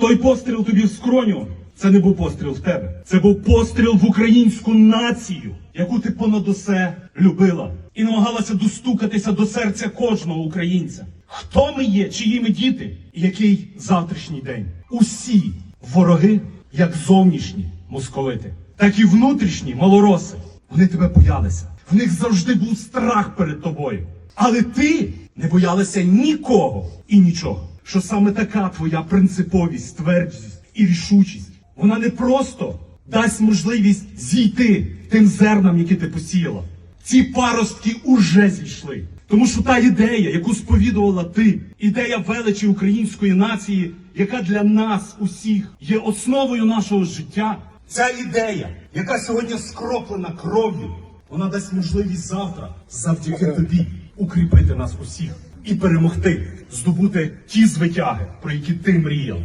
Той постріл тобі в скроню. Це не був постріл в тебе. Це був постріл в українську націю, яку ти понад усе любила і намагалася достукатися до серця кожного українця. Хто ми є, чиї ми діти, і який завтрашній день? Усі вороги, як зовнішні московити, так і внутрішні малороси. Вони тебе боялися. В них завжди був страх перед тобою. Але ти не боялася нікого і нічого. Що саме така твоя принциповість, твердість і рішучість, вона не просто дасть можливість зійти тим зернам, які ти посіяла. Ці паростки уже зійшли. Тому що та ідея, яку сповідувала ти, ідея величі української нації, яка для нас усіх є основою нашого життя, ця ідея, яка сьогодні скроплена кров'ю, вона дасть можливість завтра, завдяки тобі, укріпити нас усіх і перемогти, здобути ті звитяги, про які ти мріяв.